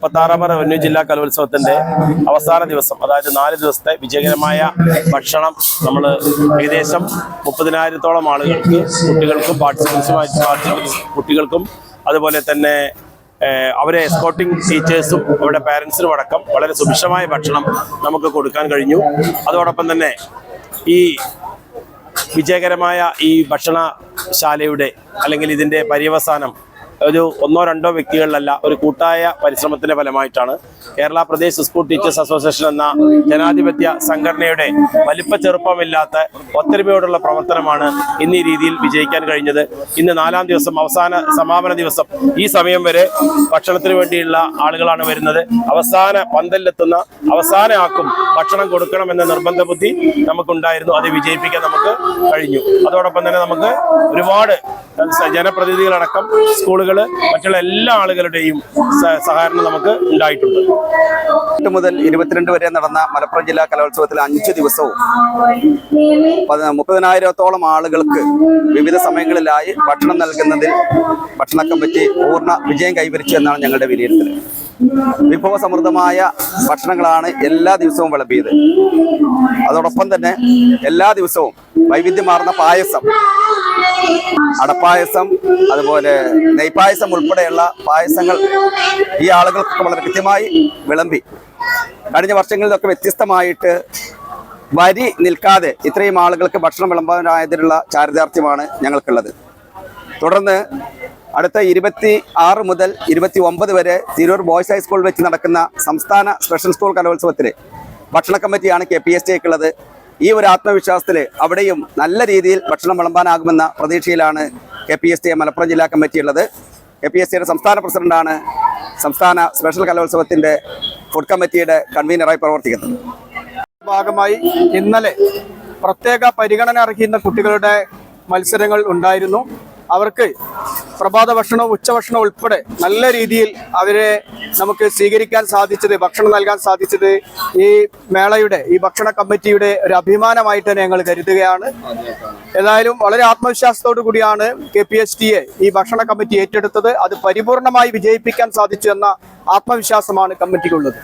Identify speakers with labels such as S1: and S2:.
S1: മുപ്പത്താറാമത് revenue ജില്ലാ കലോത്സവത്തിന്റെ അവസാന ദിവസം അതായത് നാല് ദിവസത്തെ വിജയകരമായ ഭക്ഷണം നമ്മൾ ഏകദേശം മുപ്പതിനായിരത്തോളം ആളുകൾക്ക് കുട്ടികൾക്കും പാർട്ടിസിപ്പൻസുമായി കുട്ടികൾക്കും അതുപോലെ തന്നെ അവരെ എസ്കോട്ടിംഗ് ടീച്ചേഴ്സും അവരുടെ പാരൻസിനും അടക്കം വളരെ സുഭിക്ഷമായ ഭക്ഷണം നമുക്ക് കൊടുക്കാൻ കഴിഞ്ഞു. അതോടൊപ്പം തന്നെ ഈ വിജയകരമായ ഈ ഭക്ഷണശാലയുടെ അല്ലെങ്കിൽ ഇതിന്റെ പര്യവസാനം ഒരു ഒന്നോ രണ്ടോ വ്യക്തികളിലല്ല ഒരു കൂട്ടായ പരിശ്രമത്തിന്റെ ഫലമായിട്ടാണ്. Kerala Pradesh school teachers association എന്ന ജനാധിപത്യ സംഘടനയുടെ വലിപ്പ ചെറുപ്പമില്ലാത്ത ഒത്തൊരുമയോടുള്ള പ്രവർത്തനമാണ് ഇന്ന് ഈ രീതിയിൽ വിജയിക്കാൻ കഴിഞ്ഞത്. ഇന്ന് നാലാം ദിവസം അവസാന സമാപന ദിവസം ഈ സമയം വരെ ഭക്ഷണത്തിന് വേണ്ടിയുള്ള ആളുകളാണ് വരുന്നത്. അവസാന പന്തലിലെത്തുന്ന അവസാന ആക്കും ഭക്ഷണം കൊടുക്കണമെന്ന നിർബന്ധ ബുദ്ധി നമുക്കുണ്ടായിരുന്നു. അത് വിജയിപ്പിക്കാൻ നമുക്ക് കഴിഞ്ഞു. അതോടൊപ്പം തന്നെ നമുക്ക് ഒരുപാട് ജനപ്രതിനിധികളടക്കം സ്കൂളുകൾ മറ്റുള്ള എല്ലാ ആളുകളുടെയും സഹകരണം നമുക്ക് ഉണ്ടായിട്ടുണ്ട്.
S2: എട്ട് മുതൽ ഇരുപത്തിരണ്ട് വരെ നടന്ന മലപ്പുറം ജില്ലാ കലോത്സവത്തിൽ അഞ്ച് ദിവസവും പതി- മുപ്പതിനായിരത്തോളം ആളുകൾക്ക് വിവിധ സമയങ്ങളിലായി ഭക്ഷണം നൽകുന്നതിൽ ഭക്ഷണ കമ്മിറ്റി പൂർണ വിജയം കൈവരിച്ചു എന്നാണ് ഞങ്ങളുടെ വിലയിരുത്തൽ വിഭവ സമൃദ്ധമായ ഭക്ഷണങ്ങളാണ് എല്ലാ ദിവസവും വിളമ്പിയത്. അതോടൊപ്പം തന്നെ എല്ലാ ദിവസവും വൈവിധ്യമാർന്ന പായസം അടപ്പായസം അതുപോലെ നെയ്പായസം ഉൾപ്പെടെയുള്ള പായസങ്ങൾ ഈ ആളുകൾക്ക് വളരെ കൃത്യമായി വിളമ്പി. കഴിഞ്ഞ വർഷങ്ങളിലൊക്കെ വ്യത്യസ്തമായിട്ട് വരി നിൽക്കാതെ ഇത്രയും ആളുകൾക്ക് ഭക്ഷണം വിളമ്പാനായതിനുള്ള ചാരിതാർത്ഥ്യമാണ് ഞങ്ങൾക്കുള്ളത്. തുടർന്ന് അടുത്ത ഇരുപത്തി ആറ് മുതൽ ഇരുപത്തി ഒമ്പത് വരെ തിരൂർ ബോയ്സ് ഹൈസ്കൂൾ വെച്ച് നടക്കുന്ന സംസ്ഥാന സ്പെഷ്യൽ സ്കൂൾ കലോത്സവത്തിൽ ഭക്ഷണ കമ്മിറ്റിയാണ് കെ പി എസ് ടിക്കുള്ളത് ഈ ഒരു ആത്മവിശ്വാസത്തിൽ അവിടെയും നല്ല രീതിയിൽ ഭക്ഷണം വിളമ്പാനാകുമെന്ന പ്രതീക്ഷയിലാണ് K P S T Malappuram ജില്ലാ കമ്മിറ്റി ഉള്ളത്. കെ പി എസ് ടിയുടെ സംസ്ഥാന പ്രസിഡന്റാണ് സംസ്ഥാന സ്പെഷ്യൽ കലോത്സവത്തിന്റെ ഫുഡ് കമ്മിറ്റിയുടെ കൺവീനറായി പ്രവർത്തിക്കുന്നത്.
S3: ഭാഗമായി ഇന്നലെ പ്രത്യേക പരിഗണന അർഹിക്കുന്ന കുട്ടികളുടെ മത്സരങ്ങൾ ഉണ്ടായിരുന്നു. അവർക്ക് പ്രഭാത ഭക്ഷണവും ഉച്ചഭക്ഷണവും ഉൾപ്പെടെ നല്ല രീതിയിൽ അവരെ നമുക്ക് സ്വീകരിക്കാൻ സാധിച്ചത് ഭക്ഷണം നൽകാൻ സാധിച്ചത് ഈ മേളയുടെ ഈ ഭക്ഷണ കമ്മിറ്റിയുടെ ഒരു അഭിമാനമായിട്ട് തന്നെ ഞങ്ങൾ കരുതുകയാണ്. ഏതായാലും വളരെ ആത്മവിശ്വാസത്തോടു കൂടിയാണ് കെ പി എസ് ടിയെ ഈ ഭക്ഷണ കമ്മിറ്റി ഏറ്റെടുത്തത്. അത് പരിപൂർണമായി വിജയിപ്പിക്കാൻ സാധിച്ചു എന്ന ആത്മവിശ്വാസമാണ് കമ്മിറ്റിക്കുള്ളത്.